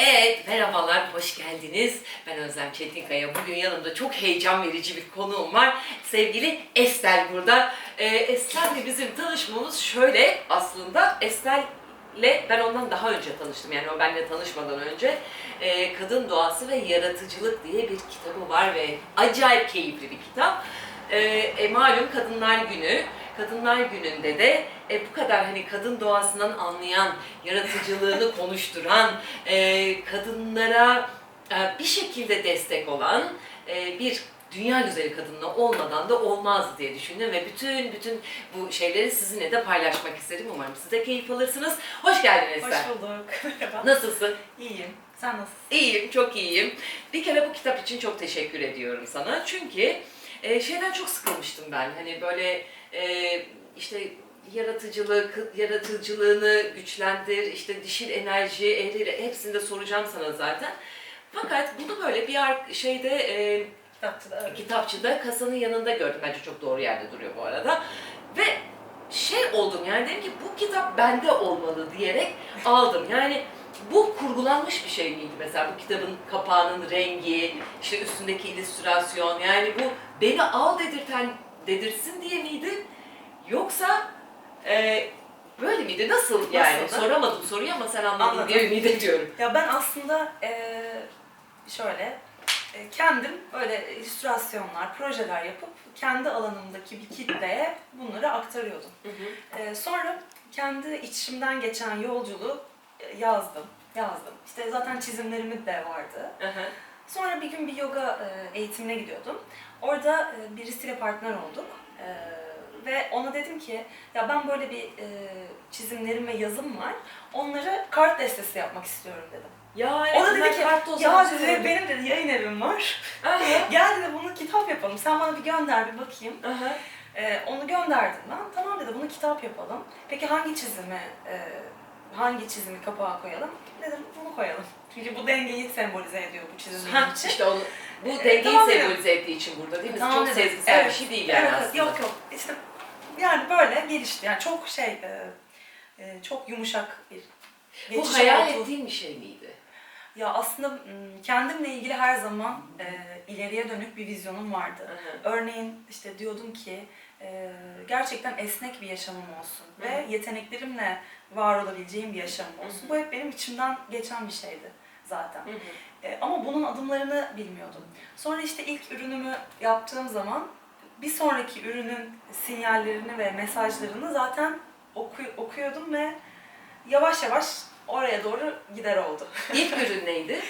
Evet, merhabalar, hoş geldiniz. Ben Özlem Çetinkaya. Bugün yanımda çok heyecan verici bir konuğum var. Sevgili Estel burada. Ee, Estel'le bizim tanışmamız şöyle aslında. Estel'le ben ondan daha önce tanıştım. Yani o benimle tanışmadan önce. Ee, Kadın Doğası ve Yaratıcılık diye bir kitabı var ve acayip keyifli bir kitap. Ee, e, malum Kadınlar Günü. Kadınlar Günü'nde de e, bu kadar hani kadın doğasından anlayan, yaratıcılığını konuşturan, e, kadınlara e, bir şekilde destek olan e, bir dünya güzeli kadınla olmadan da olmaz diye düşündüm ve bütün bütün bu şeyleri sizinle de paylaşmak istedim. Umarım siz de keyif alırsınız. Hoş geldin Hoş Esra. bulduk. Merhaba. Nasılsın? İyiyim. Sen nasılsın? İyiyim, çok iyiyim. Bir kere bu kitap için çok teşekkür ediyorum sana. Çünkü e, şeyden çok sıkılmıştım ben. Hani böyle e, işte yaratıcılık, yaratıcılığını güçlendir, işte dişil enerji, ehli, hepsini de soracağım sana zaten. Fakat bunu böyle bir şeyde e, Kitapçıda evet. kitapçıda kasanın yanında gördüm. Bence çok doğru yerde duruyor bu arada. Ve şey oldum yani dedim ki bu kitap bende olmalı diyerek aldım. Yani bu kurgulanmış bir şey miydi mesela bu kitabın kapağının rengi, işte üstündeki illüstrasyon yani bu beni al dedirten dedirsin diye miydi? Yoksa e, böyle miydi? Nasıl yani? Nasıldı? Soramadım soruyu ama sen anladın Anladım. diye ümit ediyorum. Ya ben aslında eee, şöyle e, kendim böyle illüstrasyonlar, projeler yapıp kendi alanımdaki bir kitleye bunları aktarıyordum. Eee, sonra kendi içimden geçen yolculuğu e, yazdım. Yazdım. İşte zaten çizimlerimi de vardı. Hı hı. Sonra bir gün bir yoga e, eğitimine gidiyordum. Orada e, birisiyle partner olduk. E, Ve ona dedim ki, ya ben böyle bir e, çizimlerim ve yazım var. Onları kart destesi yapmak istiyorum dedim. ya O da evet, dedi ki, ya dedi benim dedi yayın evim var. Gel dedi bunu kitap yapalım. Sen bana bir gönder bir bakayım. aha. E, onu gönderdim ben. Tamam dedi bunu kitap yapalım. Peki hangi çizimi e, hangi çizimi kapağa koyalım? Dedim bunu koyalım. Çünkü bu dengeyi sembolize ediyor bu çizim benim için. işte onu, bu Ee, dengeyi tamam dedim. sembolize ettiği için burada değil mi? Tamam Çok dedim. sezgisel Evet. bir şey değil yani evet, aslında. Yok yok. İşte yani böyle gelişti. Yani çok şey, e, e, çok yumuşak bir Bu geçiş hayal oldu. ettiğin bir şey miydi? Ya aslında m, kendimle ilgili her zaman e, ileriye dönük bir vizyonum vardı. Aha. Örneğin işte diyordum ki e, gerçekten esnek bir yaşamım olsun Hı ve yeteneklerimle var olabileceğim bir yaşamım Hı olsun. hı. Bu hep benim içimden geçen bir şeydi zaten. Hı hı. E, ama bunun adımlarını bilmiyordum. Sonra işte ilk ürünümü yaptığım zaman bir sonraki ürünün sinyallerini ve mesajlarını zaten oku- okuyordum ve yavaş yavaş oraya doğru gider oldu. İlk ürün neydi?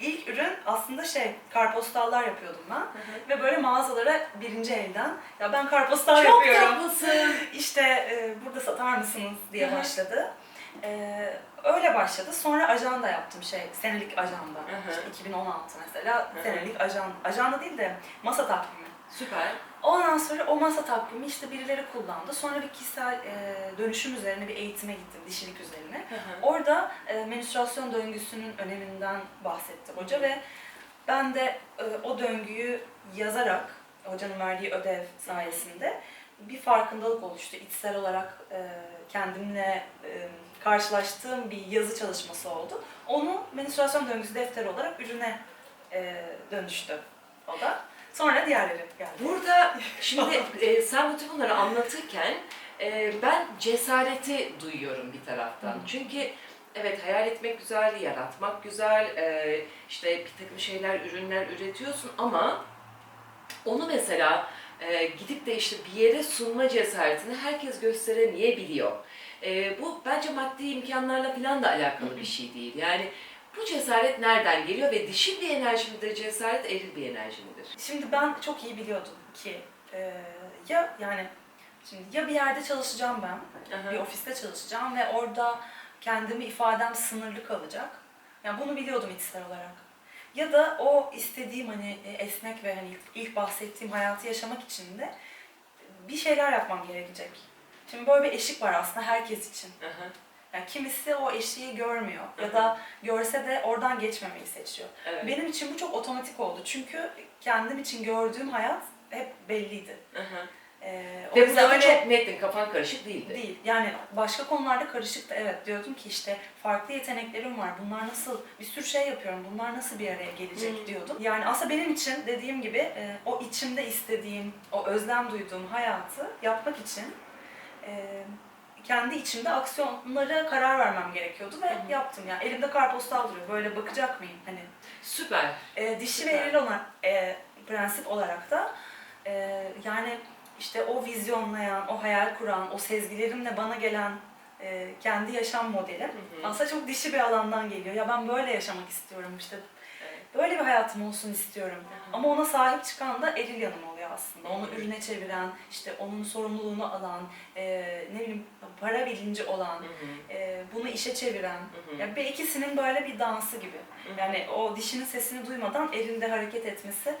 İlk ürün aslında şey, karpostallar yapıyordum ben. Ve böyle mağazalara birinci elden, ya ben karpostal Çok yapıyorum. tatlısın. İşte e, burada satar mısınız diye Hı hı. başladı. E, öyle başladı. Sonra ajanda yaptım şey, senelik ajanda. Hı hı. İşte 2016 mesela Hı hı. senelik ajanda. Ajanda değil de masa takvimi. Süper. Ondan sonra o masa takvimi işte birileri kullandı. Sonra bir kişisel e, dönüşüm üzerine bir eğitime gittim, dişilik üzerine. Hı hı. Orada e, menstruasyon döngüsünün öneminden bahsetti hoca ve ben de e, o döngüyü yazarak hocanın verdiği ödev sayesinde bir farkındalık oluştu. İçsel olarak e, kendimle e, karşılaştığım bir yazı çalışması oldu. Onu menstruasyon döngüsü defteri olarak ürüne e, dönüştü o da. Sonra diğerleri geldi. Burada şimdi e, sen bütün bunları anlatırken e, ben cesareti duyuyorum bir taraftan. Hı. Çünkü evet hayal etmek güzel, yaratmak güzel, e, işte bir takım şeyler, ürünler üretiyorsun ama onu mesela e, gidip de işte bir yere sunma cesaretini herkes gösteremeyebiliyor. E, bu bence maddi imkanlarla falan da alakalı bir şey değil. Yani bu cesaret nereden geliyor ve dişil bir enerji midir cesaret, eril bir enerji midir? Şimdi ben çok iyi biliyordum ki e, ya yani şimdi ya bir yerde çalışacağım ben, Aha. bir ofiste çalışacağım ve orada kendimi ifadem sınırlı kalacak. Yani bunu biliyordum içsel olarak. Ya da o istediğim hani e, esnek ve hani ilk, ilk bahsettiğim hayatı yaşamak için de bir şeyler yapmam gerekecek. Şimdi böyle bir eşik var aslında herkes için. Aha. Yani kimisi o eşiği görmüyor ya da görse de oradan geçmemeyi seçiyor. Evet. Benim için bu çok otomatik oldu. Çünkü kendim için gördüğüm hayat hep belliydi. Ee, o Ve yüzden burada öyle çok nettin, kafan karışık değildi. değil. Yani başka konularda karışıktı evet. Diyordum ki işte farklı yeteneklerim var. Bunlar nasıl, bir sürü şey yapıyorum. Bunlar nasıl bir araya gelecek Hmm. diyordum. Yani aslında benim için dediğim gibi e, o içimde istediğim, o özlem duyduğum hayatı yapmak için e, kendi içimde aksiyonlara karar vermem gerekiyordu ve Hı hı. yaptım. Yani elimde kartpostal duruyor. Böyle bakacak mıyım? Hani Süper. e, dişi ve Süper. eril olan e, prensip olarak da e, yani işte o vizyonlayan, o hayal kuran, o sezgilerimle bana gelen e, kendi yaşam modelim Hı hı. aslında çok dişi bir alandan geliyor. Ya ben böyle yaşamak istiyorum işte. Böyle bir hayatım olsun istiyorum. Ama ona sahip çıkan da eril yanım oluyor aslında. Onu ürüne çeviren, işte onun sorumluluğunu alan, e, ne bileyim para bilinci olan, e, bunu işe çeviren. Hı hı. Ya bir ikisinin böyle bir dansı gibi. Yani o dişinin sesini duymadan elinde hareket etmesi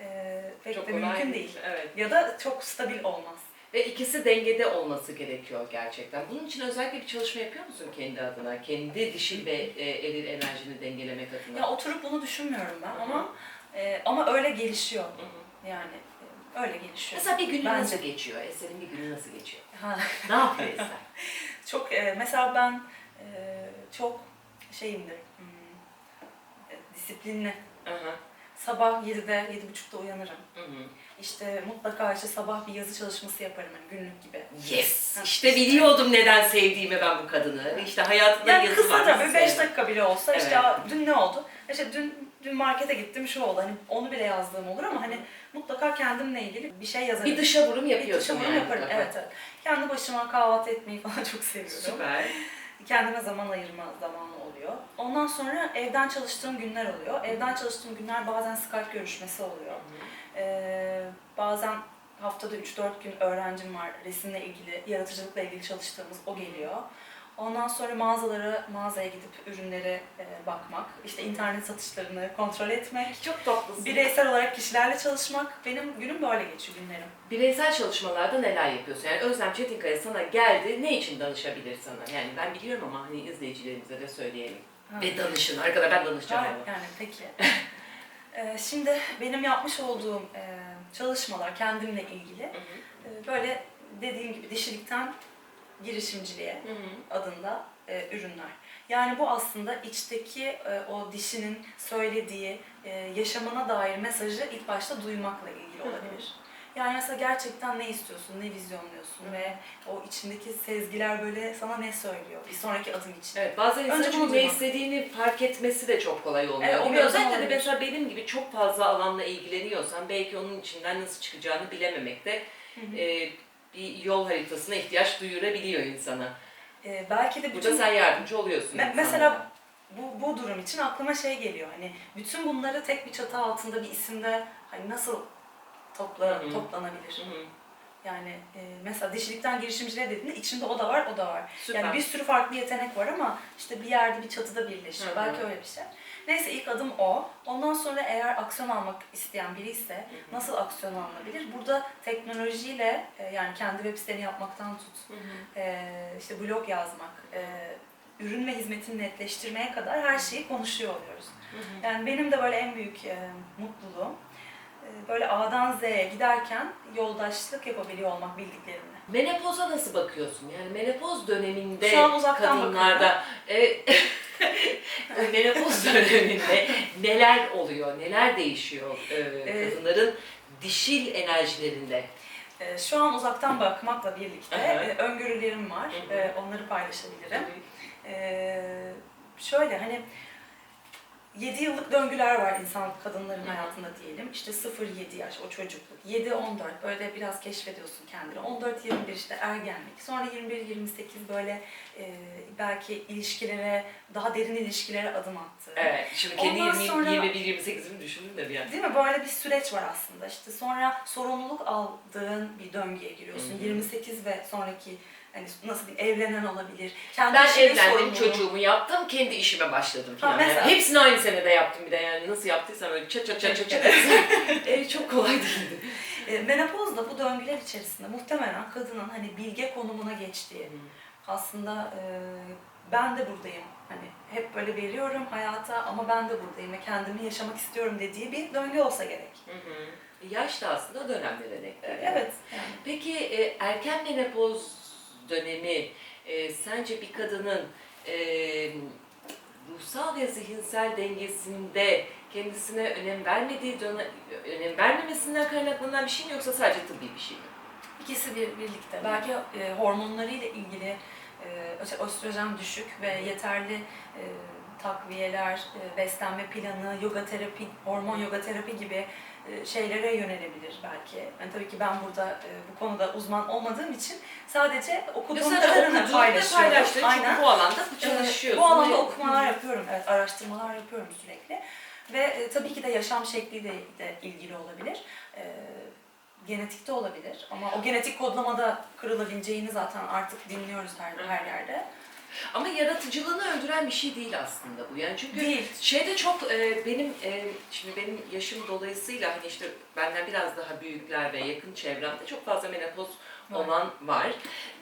e, pek Çok de mümkün değil. Evet. Ya da çok stabil olmaz. Ve ikisi dengede olması gerekiyor gerçekten. Bunun için özellikle bir çalışma yapıyor musun kendi adına? Kendi dişil ve e, eril enerjini dengelemek adına. Ya oturup bunu düşünmüyorum ben Hı hı. ama e, ama öyle gelişiyor. Hı hı. Yani e, öyle gelişiyor. Mesela bir günü Bence. nasıl geçiyor? Eser'in bir günü nasıl geçiyor? Ha, Ne yapıyor Eser? çok e, mesela ben e, çok şeyimdir. hmm, e, disiplinli. Aha. Sabah 7'de, 7.30'da uyanırım. Hı hı. İşte mutlaka işte sabah bir yazı çalışması yaparım hani günlük gibi. Yes! Ha. İşte biliyordum neden sevdiğimi ben bu kadını. İşte hayatında Yani yazı kısa var. tabii nasıl 5 sevdim? dakika bile olsa işte Evet. "Aa, dün ne oldu? İşte dün dün markete gittim şu oldu. Hani onu bile yazdığım olur ama hani mutlaka kendimle ilgili bir şey yazarım. Bir dışa vurum Bir yapıyorsun dışa vurum yani. yaparım. Evet, evet. Kendi başıma kahvaltı etmeyi falan çok seviyorum. Süper. Kendime zaman ayırma zamanı oluyor. Ondan sonra evden çalıştığım günler oluyor. Evden çalıştığım günler bazen Skype görüşmesi oluyor. Ee, bazen haftada 3-4 gün öğrencim var resimle ilgili, yaratıcılıkla ilgili çalıştığımız o geliyor. Ondan sonra mağazalara, mağazaya gidip ürünlere e, bakmak, işte internet satışlarını kontrol etmek, Çok tatlısın. bireysel olarak kişilerle çalışmak. Benim günüm böyle geçiyor günlerim. Bireysel çalışmalarda neler yapıyorsun? Yani Özlem Çetinkaya sana geldi, ne için danışabilir sana? Yani ben biliyorum ama hani izleyicilerimize de söyleyelim. Ha. Ve danışın. Arkada ben danışacağım ama. yani peki. Ee, şimdi benim yapmış olduğum e, çalışmalar kendimle ilgili Hı hı. e, böyle dediğim gibi dişilikten girişimciliğe Hı hı. adında e, ürünler. Yani bu aslında içteki e, o dişinin söylediği e, yaşamına dair mesajı ilk başta duymakla ilgili Hı hı. olabilir. Yani mesela gerçekten ne istiyorsun, ne vizyonluyorsun Hı. ve o içindeki sezgiler böyle sana ne söylüyor bir sonraki adım için. Evet, bazen bunu çünkü ne istediğini fark etmesi de çok kolay olmuyor. Evet, bir Özellikle de olabilir. mesela benim gibi çok fazla alanla ilgileniyorsan belki onun içinden nasıl çıkacağını bilememek de Hı hı. e, bir yol haritasına ihtiyaç duyurabiliyor insana. E, belki de Burada bütün sen yardımcı oluyorsun. Me- mesela bu, bu durum için aklıma şey geliyor hani bütün bunları tek bir çatı altında bir isimde hani nasıl topla, Hı hı. toplanabilir? Hı hı. Yani e, mesela dişilikten girişimciliğe dediğinde içinde o da var, o da var. Süper. Yani bir sürü farklı yetenek var ama işte bir yerde bir çatıda birleşiyor. Hı hı. Belki öyle bir şey. Neyse ilk adım o. Ondan sonra eğer aksiyon almak isteyen biri ise nasıl aksiyon alınabilir? Burada teknolojiyle e, yani kendi web siteni yapmaktan tut, e, işte blog yazmak, e, ürün ve hizmetini netleştirmeye kadar her şeyi konuşuyor oluyoruz. Yani benim de böyle en büyük mutluluğum böyle A'dan Z'ye giderken yoldaşlık yapabiliyor olmak bildiklerimle. Menopoza nasıl bakıyorsun? Yani menopoz döneminde Şu an uzaktan kadınlarda e, menopoz döneminde neler oluyor, neler değişiyor e, Evet. kadınların dişil enerjilerinde? E, şu an uzaktan bakmakla birlikte Aha. e, öngörülerim var. Hı hı. E, onları paylaşabilirim. E, şöyle hani 7 yıllık döngüler var insan kadınların hayatında diyelim. İşte 0-7 yaş o çocukluk. 7-14 böyle biraz keşfediyorsun kendini. 14-21 işte ergenlik. Sonra 21-28 böyle e, belki ilişkilere, daha derin ilişkilere adım attı. Evet, şimdi kendi Ondan 20, sonra- 21-28'imi düşündüm de bir an. Değil mi? Böyle bir süreç var aslında. İşte sonra sorumluluk aldığın bir döngüye giriyorsun. Hı hı. 28 ve sonraki hani nasıl diyeyim evlenen olabilir. Kendi Ben işinin evlendim, sorumluluğu. çocuğumu yaptım, kendi işime başladım Ha, falan. Yani mesela. hepsini aynı senede yaptım bir de yani nasıl yaptıysam öyle çat çat çat çat çat. e, çok kolay değildi. E, menopoz da bu döngüler içerisinde muhtemelen kadının hani bilge konumuna geçtiği. Aslında e, ben de buradayım. Hani hep böyle veriyorum hayata ama ben de buradayım ve kendimi yaşamak istiyorum dediği bir döngü olsa gerek. Hı hı. Yaş da aslında dönemlere denk E, geliyor. Evet. Yani. Peki e, erken menopoz dönemi e, sence bir kadının e, ruhsal ve zihinsel dengesinde kendisine önem vermediği dönem, önem vermemesinden kaynaklanan bir şey mi yoksa sadece tıbbi bir şey mi? İkisi bir, birlikte. Belki e, hormonlarıyla ilgili e, östrojen düşük ve yeterli e, takviyeler, e, beslenme planı, yoga terapi, hormon yoga terapi gibi şeylere yönelebilir belki. Yani tabii ki ben burada e, bu konuda uzman olmadığım için sadece okuduğum kadarını paylaşıyorum. paylaştığın çünkü Aynen. bu alanda Ee, çalışıyorsun. Bu alanda okumalar yapıyorum, evet araştırmalar yapıyorum sürekli. Ve e, tabii ki de yaşam şekliyle de ilgili olabilir. E, genetikte olabilir ama o genetik kodlamada kırılabileceğini zaten artık dinliyoruz her, her yerde. Ama yaratıcılığını öldüren bir şey değil aslında bu. Yani çünkü Değil. Şeyde çok e, benim e, şimdi benim yaşım dolayısıyla hani işte benden biraz daha büyükler ve yakın çevremde çok fazla menopoz Var. olan var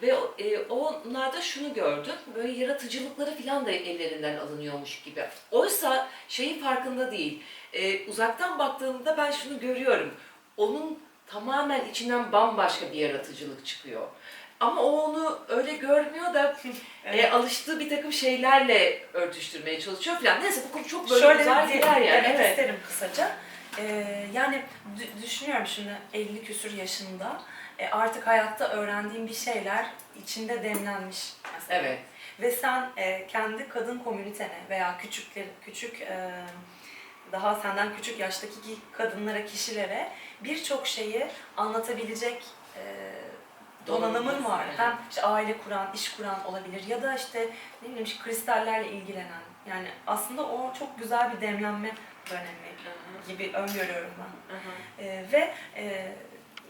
ve o- e, onlarda şunu gördüm böyle yaratıcılıkları falan da ellerinden alınıyormuş gibi. Oysa şeyin farkında değil. E, uzaktan baktığımda ben şunu görüyorum. Onun tamamen içinden bambaşka bir yaratıcılık çıkıyor. Ama o onu öyle görmüyor da e, alıştığı bir takım şeylerle örtüştürmeye çalışıyor falan. Neyse bu konu çok böyle Şöyle uzar gider yani. demek Evet. isterim kısaca. Ee, yani dü- düşünüyorum şimdi 50 küsür yaşında e, artık hayatta öğrendiğim bir şeyler içinde demlenmiş mesela. Evet. Ve sen e, kendi kadın komünitene veya küçükler, küçük e, daha senden küçük yaştaki ki- kadınlara, kişilere birçok şeyi anlatabilecek e, donanımın var. Hem işte aile kuran, iş kuran olabilir ya da işte ne bileyim işte kristallerle ilgilenen. Yani aslında o çok güzel bir demlenme dönemi gibi öngörüyorum ben. Hı hı. E, ve e,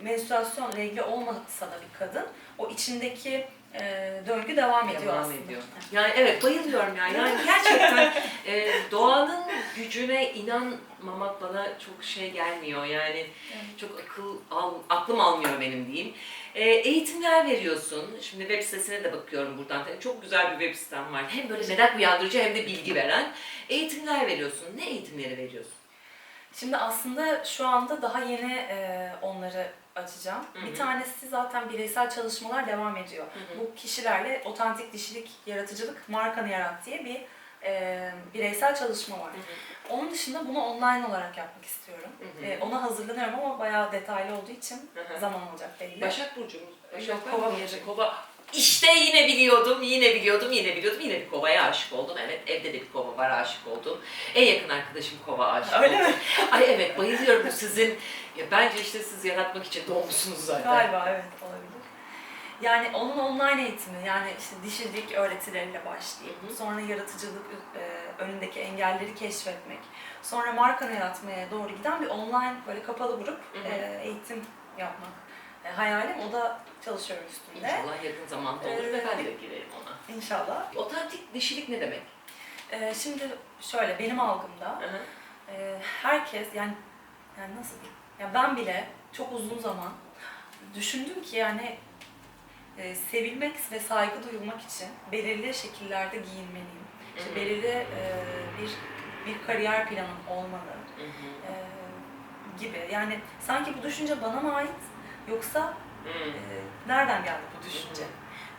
menstruasyon regli olmasa da bir kadın o içindeki e, döngü devam ediyor Devam aslında. ediyor. Yani evet bayılıyorum yani. Yani gerçekten e, doğanın gücüne inanmamak bana çok şey gelmiyor. Yani çok akıl al, aklım almıyor benim diyeyim. E, eğitimler veriyorsun. Şimdi web sitesine de bakıyorum buradan. Tabii Çok güzel bir web sitem var. Hem böyle merak uyandırıcı hem de bilgi veren. Eğitimler veriyorsun. Ne eğitimleri veriyorsun? Şimdi aslında şu anda daha yeni e, onları açacağım. Hı hı. Bir tanesi zaten bireysel çalışmalar devam ediyor. Hı hı. Bu kişilerle otantik dişilik, yaratıcılık, markanı yarat diye bir e, bireysel çalışma var. Onun dışında bunu online olarak yapmak istiyorum. Hı hı. E, ona hazırlanıyorum ama bayağı detaylı olduğu için Hı hı. zaman alacak belli. Başak Burcu mu? Başak Yok, Kova? Burcu. Kova. İşte yine biliyordum, yine biliyordum, yine biliyordum. Yine bir kovaya aşık oldum. Evet, evde de bir kova var, aşık oldum. En yakın arkadaşım kova aşık Öyle oldu. mi? Ay evet, bayılıyorum sizin. Ya bence işte siz yaratmak için doğmuşsunuz zaten. Galiba evet olabilir. Yani onun online eğitimi yani işte dişilik öğretileriyle başlayıp sonra yaratıcılık e, önündeki engelleri keşfetmek. Sonra markanı yaratmaya doğru giden bir online böyle kapalı grup Hı hı. e, eğitim yapmak e, hayalim. O da çalışıyorum üstünde. İnşallah yakın zamanda olur ve Ee, ben de girerim ona. İnşallah. Otantik dişilik ne demek? E, şimdi şöyle benim algımda Hı hı. e, herkes yani yani nasıl diyeyim? Ya ben bile çok uzun zaman düşündüm ki yani e, sevilmek ve saygı duyulmak için belirli şekillerde giyinmeliyim. İşte Hı hı. belirli e, bir bir kariyer planım olmalı Hı hı. e, gibi. Yani sanki bu düşünce bana mı ait yoksa e, nereden geldi bu düşünce?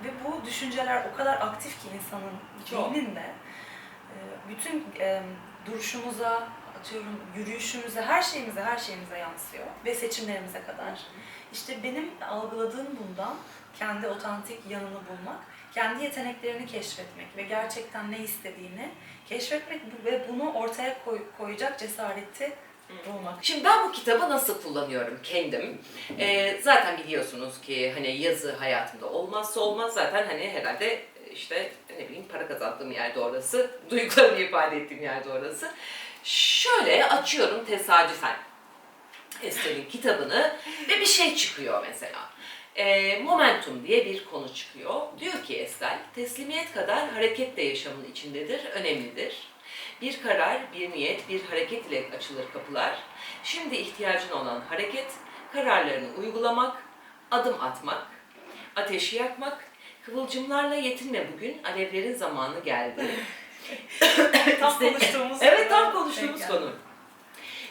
Ve bu düşünceler o kadar aktif ki insanın zihninde e, bütün e, duruşumuza, atıyorum yürüyüşümüze, her şeyimize, her şeyimize yansıyor ve seçimlerimize kadar. İşte benim algıladığım bundan kendi otantik yanını bulmak, kendi yeteneklerini keşfetmek ve gerçekten ne istediğini keşfetmek ve bunu ortaya koy- koyacak cesareti bulmak. Şimdi ben bu kitabı nasıl kullanıyorum kendim? Ee, zaten biliyorsunuz ki hani yazı hayatımda olmazsa olmaz zaten hani herhalde işte ne bileyim para kazandığım yerde orası, duygularımı ifade ettiğim yerde orası. Şöyle açıyorum tesadüfen Estel'in kitabını ve bir şey çıkıyor mesela. Ee, momentum diye bir konu çıkıyor. Diyor ki Estel, teslimiyet kadar hareket de yaşamın içindedir, önemlidir. Bir karar, bir niyet, bir hareket ile açılır kapılar. Şimdi ihtiyacın olan hareket, kararlarını uygulamak, adım atmak, ateşi yakmak, kıvılcımlarla yetinme bugün, alevlerin zamanı geldi. Tam konuştuğumuz Evet tam konuştuğumuz denk konu.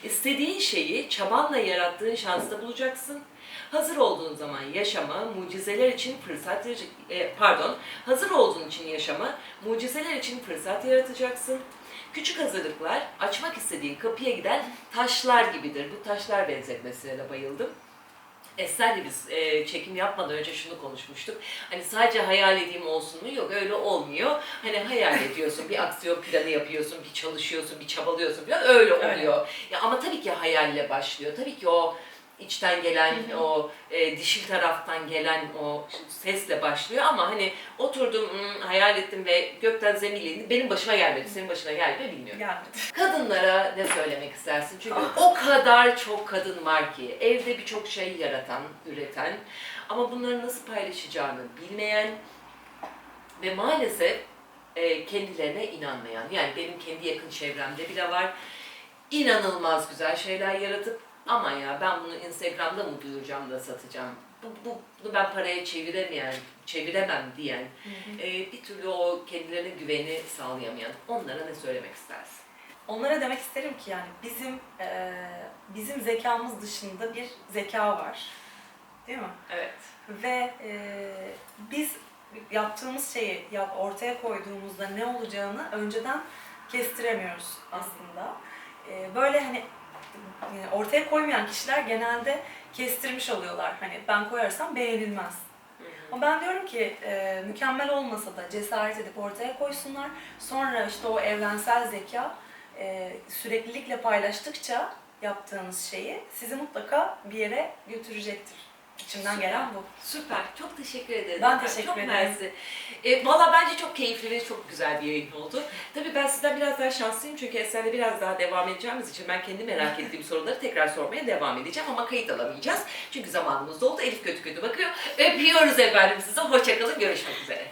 İstediğin şeyi çabanla yarattığın şansta bulacaksın. Hazır olduğun zaman yaşama, mucizeler için fırsat e, pardon, hazır olduğun için yaşama, mucizeler için fırsat yaratacaksın. Küçük hazırlıklar açmak istediğin kapıya giden taşlar gibidir. Bu taşlar benzetmesine de bayıldım. Eser'le biz e, çekim yapmadan önce şunu konuşmuştuk. Hani sadece hayal edeyim olsun mu? Yok öyle olmuyor. Hani hayal ediyorsun, bir aksiyon planı yapıyorsun, bir çalışıyorsun, bir çabalıyorsun falan öyle Öyle. oluyor. Ya ama tabii ki hayalle başlıyor. Tabii ki o içten gelen, Hı hı. o e, dişil taraftan gelen o sesle başlıyor ama hani oturdum, hmm, hayal ettim ve gökten zemine indi. Benim başıma gelmedi, senin başına geldi mi bilmiyorum. Gelmedi. Kadınlara ne söylemek istersin? Çünkü o kadar çok kadın var ki evde birçok şey yaratan, üreten ama bunları nasıl paylaşacağını bilmeyen ve maalesef e, kendilerine inanmayan. Yani benim kendi yakın çevremde bile var. İnanılmaz güzel şeyler yaratıp ama ya ben bunu Instagram'da mı duyuracağım da satacağım? Bu, bu, bunu ben paraya çeviremeyen, çeviremem diyen, e, bir türlü o kendilerine güveni sağlayamayan onlara ne söylemek istersin? Onlara demek isterim ki yani bizim eee, bizim zekamız dışında bir zeka var. Değil mi? Evet. Ve eee, biz yaptığımız şeyi yap, ortaya koyduğumuzda ne olacağını önceden kestiremiyoruz aslında. Eee, böyle hani e, ortaya koymayan kişiler genelde kestirmiş oluyorlar. Hani ben koyarsam beğenilmez. Ama ben diyorum ki e, mükemmel olmasa da cesaret edip ortaya koysunlar. Sonra işte o evrensel zeka e, süreklilikle paylaştıkça yaptığınız şeyi sizi mutlaka bir yere götürecektir. İçimden gelen bu. Süper. Çok teşekkür ederim. Ben teşekkür çok ederim. mersi. E, Valla bence çok keyifli ve çok güzel bir yayın oldu. Tabii ben sizden biraz daha şanslıyım çünkü Eser'le biraz daha devam edeceğimiz için ben kendi merak ettiğim soruları tekrar sormaya devam edeceğim ama kayıt alamayacağız. Çünkü zamanımız doldu. Elif kötü kötü bakıyor. Öpüyoruz efendim size. Hoşçakalın. Görüşmek üzere.